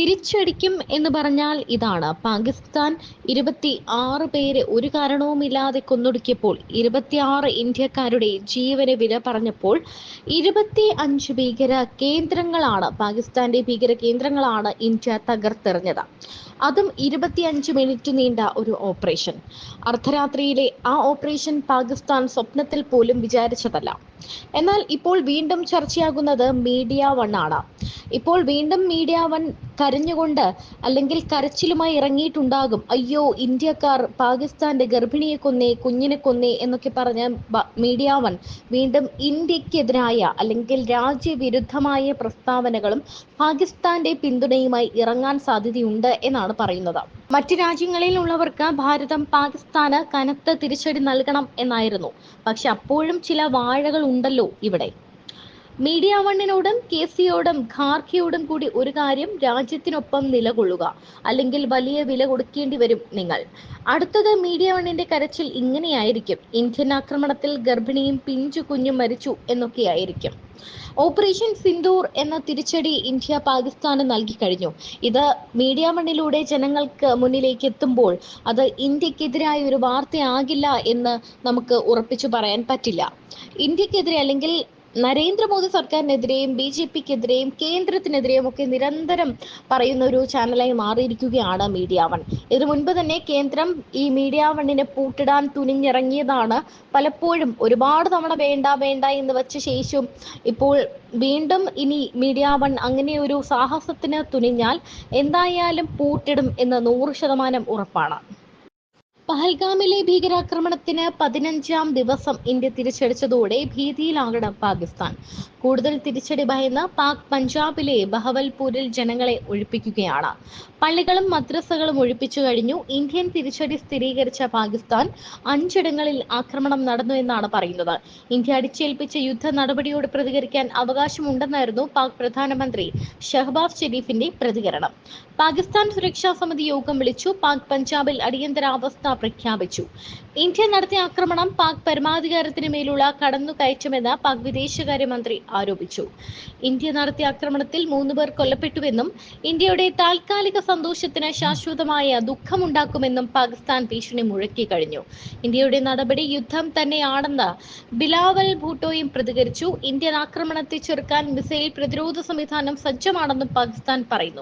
തിരിച്ചടിക്കും എന്ന് പറഞ്ഞാൽ ഇതാണ്. പാകിസ്ഥാൻ ഇരുപത്തി ആറ് പേരെ ഒരു കാരണവുമില്ലാതെ കൊന്നൊടുക്കിയപ്പോൾ ഇരുപത്തിയാറ് ഇന്ത്യക്കാരുടെ ജീവന് വില പറഞ്ഞപ്പോൾ ഇരുപത്തി അഞ്ച് ഭീകര കേന്ദ്രങ്ങളാണ് പാകിസ്ഥാന്റെ ഭീകര കേന്ദ്രങ്ങളാണ് ഇന്ത്യ തകർത്തെറിഞ്ഞത്. അതും ഇരുപത്തിയഞ്ച് മിനിറ്റ് നീണ്ട ഒരു ഓപ്പറേഷൻ. അർദ്ധരാത്രിയിലെ ആ ഓപ്പറേഷൻ പാകിസ്ഥാൻ സ്വപ്നത്തിൽ പോലും വിചാരിച്ചതല്ല. എന്നാൽ ഇപ്പോൾ വീണ്ടും ചർച്ചയാകുന്നത് മീഡിയ വൺ ആണ്. ഇപ്പോൾ വീണ്ടും മീഡിയ വൺ കരഞ്ഞുകൊണ്ട് അല്ലെങ്കിൽ കരച്ചിലുമായി ഇറങ്ങിയിട്ടുണ്ടാകും. അയ്യോ ഇന്ത്യക്കാർ പാകിസ്ഥാന്റെ ഗർഭിണിയെ കൊന്നേ കുഞ്ഞിനെ കൊന്നേ എന്നൊക്കെ പറഞ്ഞ് മീഡിയ വൺ വീണ്ടും ഇന്ത്യക്കെതിരായ അല്ലെങ്കിൽ രാജ്യവിരുദ്ധമായ പ്രസ്താവനകളും പാകിസ്ഥാന്റെ പിന്തുണയുമായി ഇറങ്ങാൻ സാധ്യതയുണ്ട് എന്നാണ് പറയുന്നത്. മറ്റ് രാജ്യങ്ങളിലുള്ളവർക്ക് ഭാരതം പാകിസ്ഥാന് കനത്ത തിരിച്ചടി നൽകണം എന്നായിരുന്നു. പക്ഷെ അപ്പോഴും ചില വാഴകൾ ഉണ്ടല്ലോ ഇവിടെ. മീഡിയ വണ്ണിനോടും കെ സിയോടും ഖാർഖിയോടും കൂടി ഒരു കാര്യം രാജ്യത്തിനൊപ്പം നിലകൊള്ളുക. അല്ലെങ്കിൽ വലിയ വില കൊടുക്കേണ്ടി വരും നിങ്ങൾ. അടുത്തത് മീഡിയ വണ്ണിന്റെ കരച്ചിൽ ഇങ്ങനെയായിരിക്കും. ഇന്ത്യൻ ആക്രമണത്തിൽ ഗർഭിണിയും പിഞ്ചു കുഞ്ഞും മരിച്ചു എന്നൊക്കെയായിരിക്കും. ഓപ്പറേഷൻ സിന്ദൂർ എന്ന തിരിച്ചടി ഇന്ത്യ പാകിസ്ഥാന് നൽകി കഴിഞ്ഞു. ഇത് മീഡിയ മണ്ണിലൂടെ ജനങ്ങൾക്ക് മുന്നിലേക്ക് എത്തുമ്പോൾ അത് ഇന്ത്യക്കെതിരായ ഒരു വാർത്തയാകില്ല എന്ന് നമുക്ക് ഉറപ്പിച്ചു പറയാൻ പറ്റില്ല. ഇന്ത്യക്കെതിരെ അല്ലെങ്കിൽ നരേന്ദ്രമോദി സർക്കാരിനെതിരെയും ബി ജെ പിക്കെതിരെയും കേന്ദ്രത്തിനെതിരെയും ഒക്കെ നിരന്തരം പറയുന്ന ഒരു ചാനലായി മാറിയിരിക്കുകയാണ് മീഡിയ വൺ. ഇതിനു മുൻപ് തന്നെ കേന്ദ്രം ഈ മീഡിയ വണ്ണിനെ പൂട്ടിടാൻ തുനിഞ്ഞിറങ്ങിയതാണ് പലപ്പോഴും. ഒരുപാട് തവണ വേണ്ട വേണ്ട എന്ന് വെച്ച ശേഷം ഇപ്പോൾ വീണ്ടും ഇനി മീഡിയ വൺ അങ്ങനെ ഒരു സാഹസത്തിന് തുനിഞ്ഞാൽ എന്തായാലും പൂട്ടിടും എന്ന് നൂറ് ശതമാനം ഉറപ്പാണ്. പഹൽഗാമിലെ ഭീകരാക്രമണത്തിന് പതിനഞ്ചാം ദിവസം ഇന്ത്യ തിരിച്ചടിച്ചതോടെ ഭീതിയിലാകണം പാകിസ്ഥാൻ. കൂടുതൽ തിരിച്ചടി ഭയന്ന് പാക് പഞ്ചാബിലെ ബഹവൽപൂരിൽ ജനങ്ങളെ ഒഴിപ്പിക്കുകയാണ്. പള്ളികളും മദ്രസകളും ഒഴിപ്പിച്ചു കഴിഞ്ഞു. ഇന്ത്യൻ തിരിച്ചടി സ്ഥിരീകരിച്ച പാകിസ്ഥാൻ അഞ്ചിടങ്ങളിൽ ആക്രമണം നടന്നു എന്നാണ് പറയുന്നത്. ഇന്ത്യ അടിച്ചേൽപ്പിച്ച യുദ്ധ നടപടിയോട് പ്രതികരിക്കാൻ അവകാശമുണ്ടെന്നായിരുന്നു പാക് പ്രധാനമന്ത്രി ഷഹബാസ് ഷെരീഫിന്റെ പ്രതികരണം. പാകിസ്ഥാൻ സുരക്ഷാ സമിതി യോഗം വിളിച്ചു. പാക് പഞ്ചാബിൽ അടിയന്തരാവസ്ഥ പ്രഖ്യാപിച്ചു. ഇന്ത്യ നടത്തിയ ആക്രമണം പാക് പരമാധികാരത്തിന് മേലുള്ള കടന്നുകയറ്റമെന്ന് പാക് വിദേശകാര്യമന്ത്രി ആരോപിച്ചു. ഇന്ത്യ നടത്തിയ ആക്രമണത്തിൽ മൂന്ന് പേർ കൊല്ലപ്പെട്ടുവെന്നും ഇന്ത്യയുടെ താൽക്കാലിക സന്തോഷത്തിന് ശാശ്വതമായ ദുഃഖമുണ്ടാക്കുമെന്നും പാകിസ്ഥാൻ ഭീഷണി മുഴക്കി കഴിഞ്ഞു. ഇന്ത്യയുടെ നടപടി യുദ്ധം തന്നെയാണെന്ന് ബിലാവൽ ഭൂട്ടോയും പ്രതികരിച്ചു. ഇന്ത്യൻ ആക്രമണത്തെ ചെറുക്കാൻ മിസൈൽ പ്രതിരോധ സംവിധാനം സജ്ജമാണെന്നും പാകിസ്ഥാൻ പറയുന്നു.